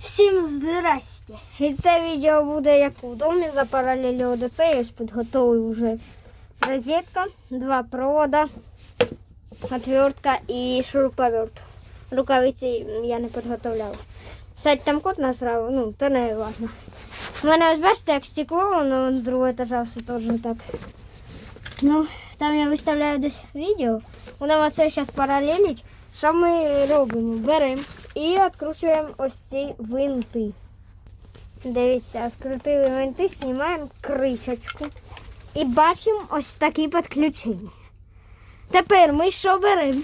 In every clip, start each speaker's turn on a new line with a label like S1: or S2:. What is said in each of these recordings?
S1: Всім здрасте! І це відео буде як у домі за паралелью до цієї ось підготовив вже розетка, два провода, отвертка і шуруповерт. Рукавиці я не підготовляла. Кстати, там кот насрав, ну, то не важно. У мене ось бачите, як стекло, воно з другого етажа все теж так. Ну, там я виставляю десь відео. Воно це зараз паралелить. Що ми робимо? Беремо і відкручуємо ось ці винти. Дивіться, скрутили винти, знімаємо кришечку. І бачимо ось такі підключення. Тепер ми що беремо?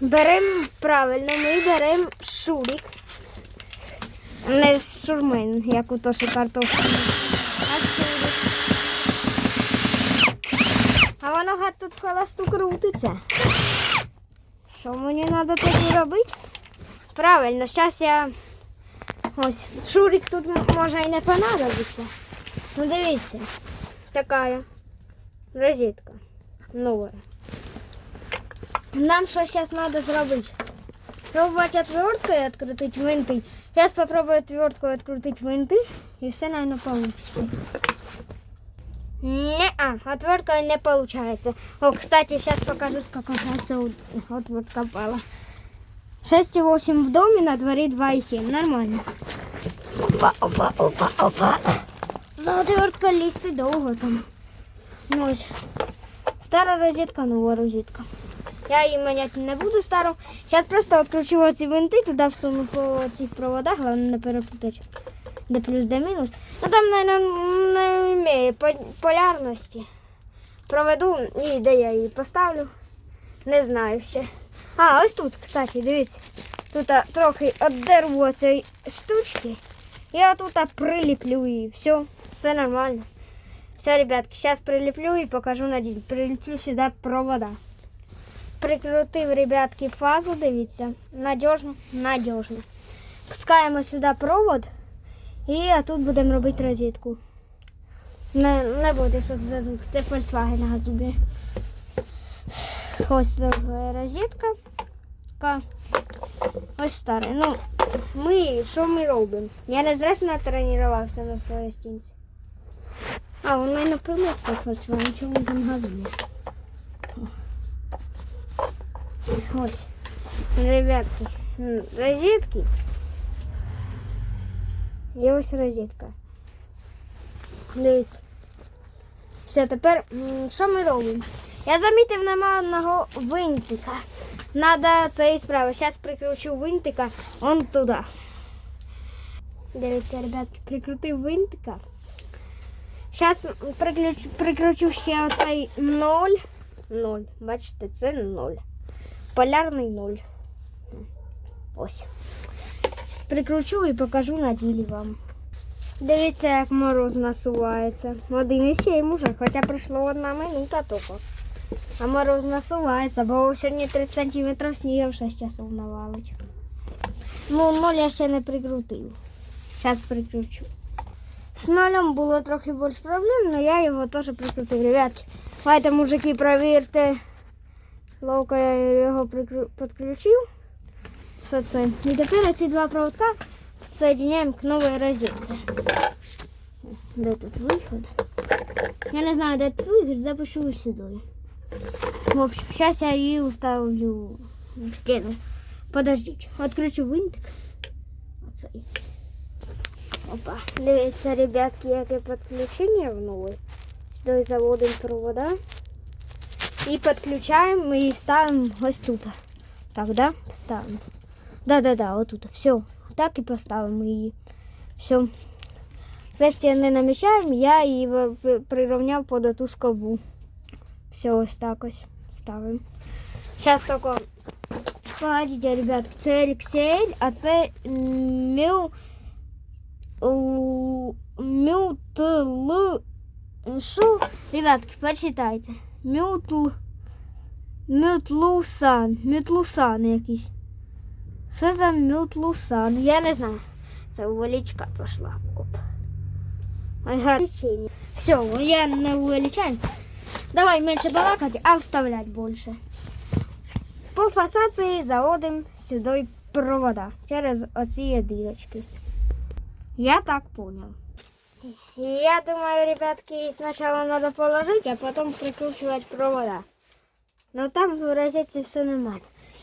S1: Беремо правильно, ми беремо шурик. Не шурмен, як у Тоші картошки. А шурик. А воно тут холосту крутиться. Що мені треба тоді робити? Правильно, зараз я ось шурик тут може і не понадобиться. Ну дивіться, така розетка нова. Нам що зараз треба зробити? Пробувати отверткою відкрутити винти. Зараз спробую отверткою відкрутити винти і все, мабуть, вийде. Не, а, отвертка не получается. О, кстати, сейчас покажу, сколько кажется, отвертка пала. 6,8 в доме, на дворе 2,7. Нормально. Опа, опа, опа, опа. Отвертка лізти довго там. Ну, ось. Стара розетка, нова розетка. Я її міняти не буду стару. Зараз просто відкручу оці винти, туди всуну по цих проводах, головне не перепутати. Де плюс, де мінус. Ну там, наверное, не вміє полярності. Проведу і де я її поставлю. Не знаю ще. А, ось тут, кстати, дивіться. Тут трохи оддерву цієї штучки. Я тут приліплю її. Все, все нормально. Все, ребятки, зараз приліплю і покажу на діль. Приліплю сюди провода. Прикрутив, ребятки, фазу, дивіться. Надіжно, надіжно. Пускаємо сюди провод. І тут будемо робити розетку. Не, не буде, що за звук. Це Volkswagen на газубі. Ось нова розетка. Така. Ось стара. Ну, ми, що ми робимо? Я не ж натренувався на своїй стінці. А, у мене примісто Volkswagen, чому там газубі? Ось. Ребятки, розетки. І ось розетка. Дивіться. Все, тепер що ми робимо? Я замітив, нема одного винтика. Надо це і справи. Зараз прикручу винтика он туди. Дивіться, ребятки, прикрутив винтика. Зараз прикручу, прикручу ще оцей ноль. Ноль. Бачите, це ноль. Полярний ноль. Ось. Прикручу і покажу на ділі вам. Дивіться, як мороз насувається. Один і сім уже, хоча пройшло одна минута тільки. А мороз насувається, бо сьогодні 30 сантиметрів снігу в 6 часов навалить. Ну, ноль я ще не прикрутив. Зараз прикручу. З нолем було трохи більш проблем, але я його теж прикрутив. Ребятки, давайте, мужики, провірте. Ловко я його підключив. Все це. І тепер ці два проводка соединяем к новой розетке. Де тут виход? Я не знаю, де тут виход, запишу сюди. В общем, сейчас я її уставлю в стену. Подождіть, відкручу винтик. Оцей. Опа. Дивіться, ребятки, яке підключення в новий. Сюди заводимо провода. І підключаємо і ставимо ось тут. Так, да? Ставимо. Да-да-да, отут. Все. Так і поставимо її. Все. Вести не наміщаємо, я її прирівняв під оту скобу. Все, ось так ось ставимо. Зараз тільки, погодите, ребят, це LXL, а це мю... Мютл... Що? Ребятки, почитайте. Мютл... Мютлусан. Мютлусан якийсь. Що за мютлусан? Я не знаю. Це увеличка пішла. Оп. Увеличение. Все, я не увеличаю. Давай менше балакати, а вставлять більше. По фасації заводимо сюди провода через оці дірочки. Я так понял. Я думаю, ребятки, сначала надо положить, а потом прикручивать провода. Но там в розетці все нормально.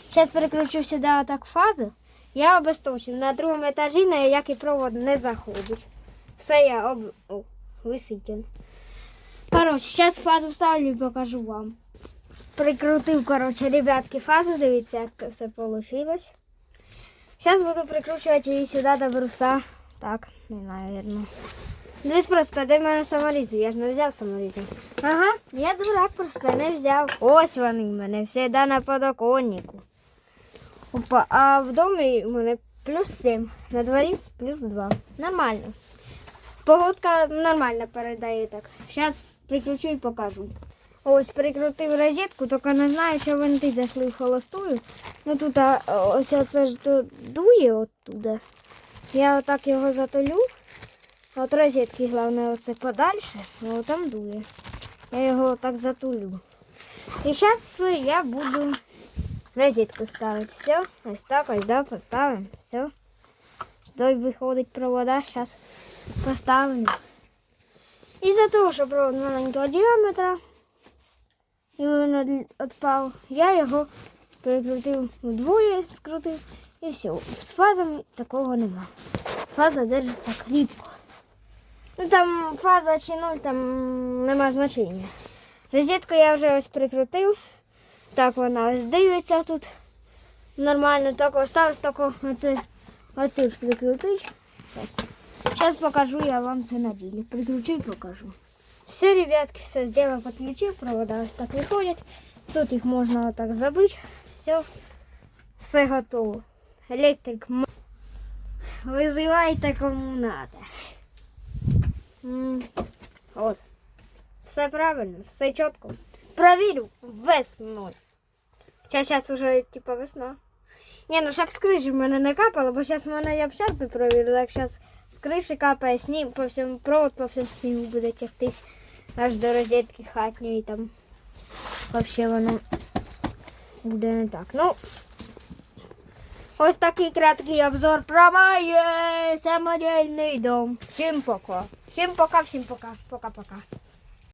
S1: Сейчас переключу сюди отак фазу. Я обесточив. На другому етажі ніякий провод не заходить. Все я об... О, Коротше, зараз фазу вставлю і покажу вам. Прикрутив, коротше, ребятки, фазу. Дивіться, як це все вийшло. Зараз буду прикручувати її сюди до бруса. Так, не знаю. Дивись просто, де в мене саморізи? Я ж не взяв саморізи. Ага, я дурак просто не взяв. Ось вони в мене, всі да на подоконнику. Опа, а в домі у мене плюс 7, на дворі плюс 2. Нормально. Погодка нормально передає так. Зараз прикручу і покажу. Ось прикрутив розетку, тільки не знаю, що винти зайшли в холостую. Ну тут а, ось це ж дує оттуда. Я отак його затолю. От розетки, головне, оце подальше, ну там дує. Я його отак затулю. І зараз я буду розетку ставити. Все, ось так, ось да, поставимо. Все. Той виходить провода, зараз поставимо. І за того, що провод маленького діаметра, і він відпав, я його перекрутив вдвоє, скрутив і все. З фазами такого нема. Фаза держиться кріпко. Ну там фаза чи нуль, там нема значення. Розетку я вже ось прикрутив. Так вона ось дивиться тут. Нормально, так осталось тільки оце, оце прикрутить. Зараз покажу я вам це на ділі. Прикручу і покажу. Все, ребятки, все зробив, підключив, провода ось так виходять. Тут їх можна отак забити. Все, все готово. Електрик м- визивайте кому надо. М, От. Все правильно, все чітко. Провірю весною. Хоча зараз вже типа весна. Ні, ну щоб з криші в мене не капало, бо зараз в мене я б щас би провірила, як зараз з криші капає сніг, по всьому провод по всьому снігу буде тягтись аж до розетки хатньої там. Вообще воно буде не так. Ну, ось такий краткий обзор про моє самодільний дом. Всім пока. Всім пока, всім пока. Пока-пока.